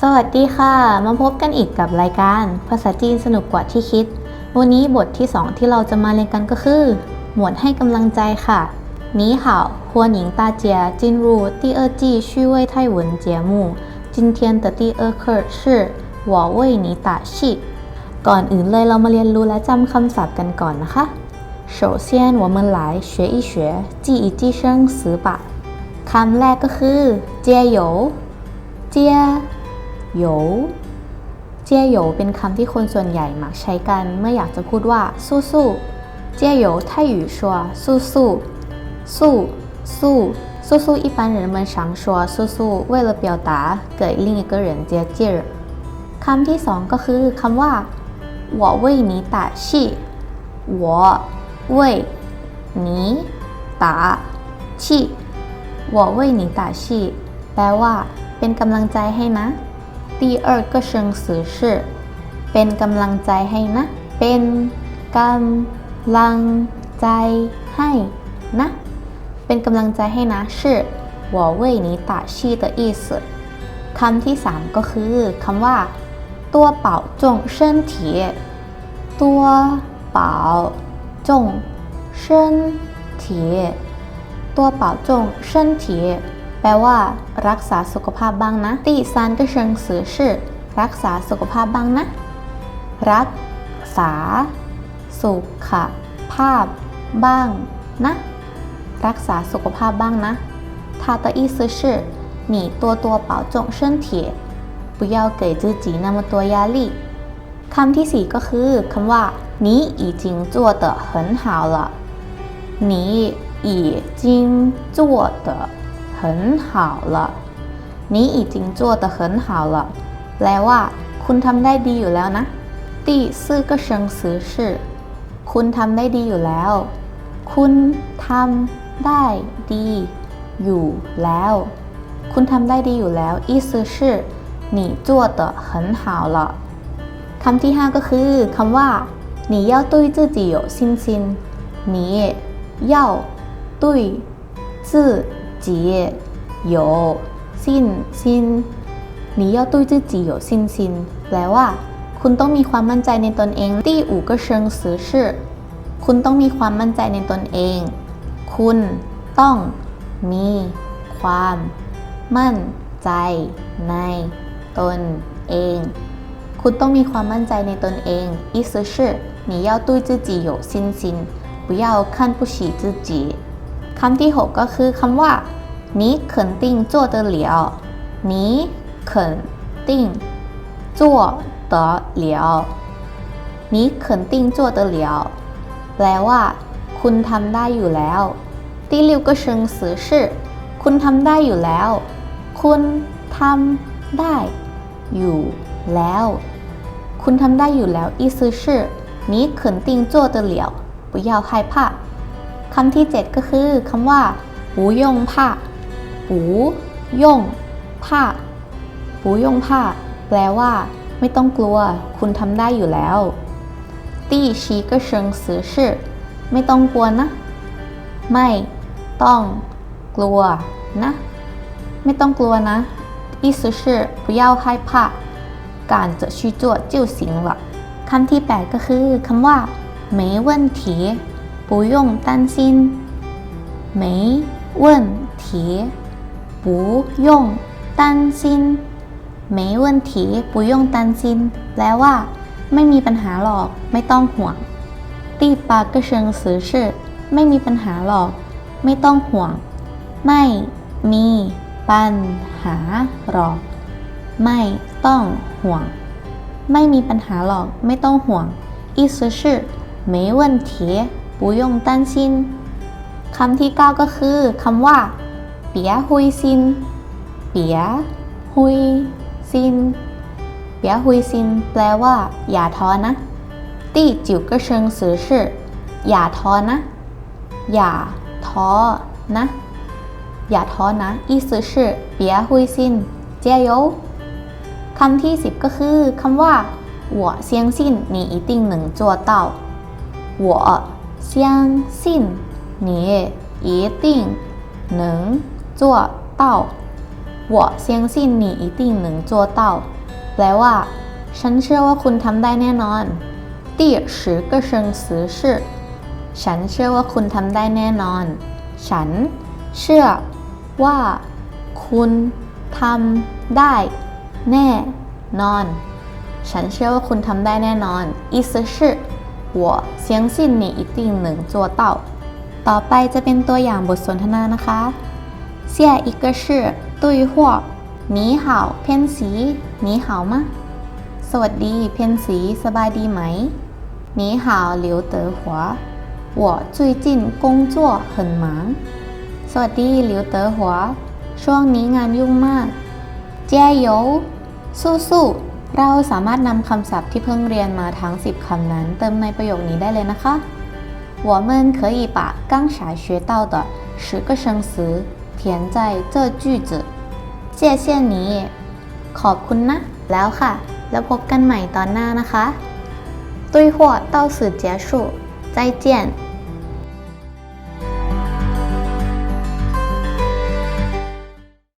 สวัสดีค่ะ มาพบกันอีกกับรายการภาษาจีนสนุกกว่าที่คิด วันนี้บทที่ 2 ที่เราจะมาเรียนกันก็คือ หมวดให้กำลังใจค่ะ你好欢迎大家进入第二季趣味泰文节目今天的第二课是我为你打气ก่อนอื่นเลยเรามาเรียนรู้และจำคำศัพท์กันก่อนนะคะ首先我们来学一学记一记生词吧คำแรกก็คือเจียโหยวเจีย โหยวเจียโหยวเป็นคำที่คนส่วนใหญ่มักใช้กัน เมื่ออยากจะพูดว่าสู้สู้เจียโหยว泰语说สู้สู้สู้สู้สู้สู้一般人们常说สู้สู้为了表达给另一个人接劲儿คำที่สองก็คือคำว่า我为你打气我为你打气我为你打气แปลว่า เป็นกำลังใจให้นะ 第二个生词是เป็นกำลังใจให้นะ เป็นกำลังใจให้นะ เป็นกำลังใจให้นะ是我为你打气的意思คำที่สามก็คือคำว่าตัวเป่าจงเชิญถีตัวเป่าจงเชิญถีตัวเป่าจงเชิญถี แปลว่า รักษาสุขภาพบ้างนะ第三个生词是รักษาสุขภาพบ้างนะ รักษา สุขภาพบ้างนะ รักษาสุขภาพบ้างนะ它的意思是你多多保重身体不要给自己那么多压力คำที่สี่ก็คือคำว่า你已经做得很好了你已经做得 很好了你已经做得很好了แปลว่า คุณทำได้ดีอยู่แล้วนะ第四个生词是คุณทำได้ดีอยู่แล้ว คุณทำได้ดีอยู่แล้ว คุณทำได้ดีอยู่แล้ว意思是你做得很好了คำที่ห้าก็คือคำว่า你要对自己有信心你要对自 己有信心你要对自己有信心แปลว่า คุณต้องมีความมั่นใจในตนเอง第五个生词是คุณต้องมีความมั่นใจในตนเอง คุณต้องมีความมั่นใจในตนเอง คุณต้องมีความมั่นใจในตนเอง意思是你要对自己有信心不要看不起自己 คำที่ 6 ก็คือคำว่า你肯定做得了你肯定做得了你肯定做得了แปลว่า คุณทำได้อยู่แล้ว第六个生词是คุณทำได้อยู่แล้ว คุณทำได้อยู่แล้ว คุณทำได้อยู่แล้ว意思是你肯定做得了不要害怕 คำที่ 7 ก็คือคำว่า不用怕不用怕不用怕แปลว่า ไม่ต้องกลัว คุณทำได้อยู่แล้ว第十个生词是ไม่ต้องกลัวนะ ไม่ต้องกลัวนะ ไม่ต้องกลัวนะ意思是不要害怕赶着去做就行了คำที่ 8 ก็คือคำว่า没问题 不用担心没问题不用担心没问题不用担心แปลว่า ไม่มีปัญหาหรอก ไม่ต้องห่วง第八个生词是ไม่มีปัญหาหรอก ไม่ต้องห่วง ไม่มีปัญหาหรอก ไม่ต้องห่วง ไม่มีปัญหาหรอก ไม่ต้องห่วง意思是没问题 不用担心คำที่ 9 ก็คือคำว่าเปียฮุยซินเปียฮุยซินเปียฮุยซินแปลว่า อย่าท้อนะ第九个生词是อย่าท้อนะ อย่าท้อนะ อย่าท้อนะ意思是别灰心加油คำที่ 10 ก็คือคำว่า我相信你一定能做到我 相信你一定能做到我 我相信你一定能做到แปลว่า ฉันเชื่อว่าคุณทำได้แน่นอน第十个生词是ฉันเชื่อว่าคุณทำได้แน่นอน ฉัน เชื่อ ว่า คุณทำได้ แน่ นอน ฉันเชื่อว่าคุณทำได้แน่นอน意思是 我相信你一定能做到ต่อไปจะเป็นตัวอย่างบทสนทนานะคะ下一个是对话你好เพียนสี你好吗สวัสดี เพียนสี สบายดีไหม你好刘德华我最近工作很忙สวัสดีหลิวเต๋อหัว ช่วงนี้งานยุ่งมากเจียโยสู้ๆ เราสามารถนำคำศัพท์ที่เพิ่งเรียนมาทั้ง 10 คำนั้น เติมในประโยคนี้ได้เลยนะคะ我们可以把刚才学到的十个生词填在这句子谢谢你ขอบคุณนะ แล้วค่ะ แล้วพบกันใหม่ตอนหน้านะคะ对话到此结束再见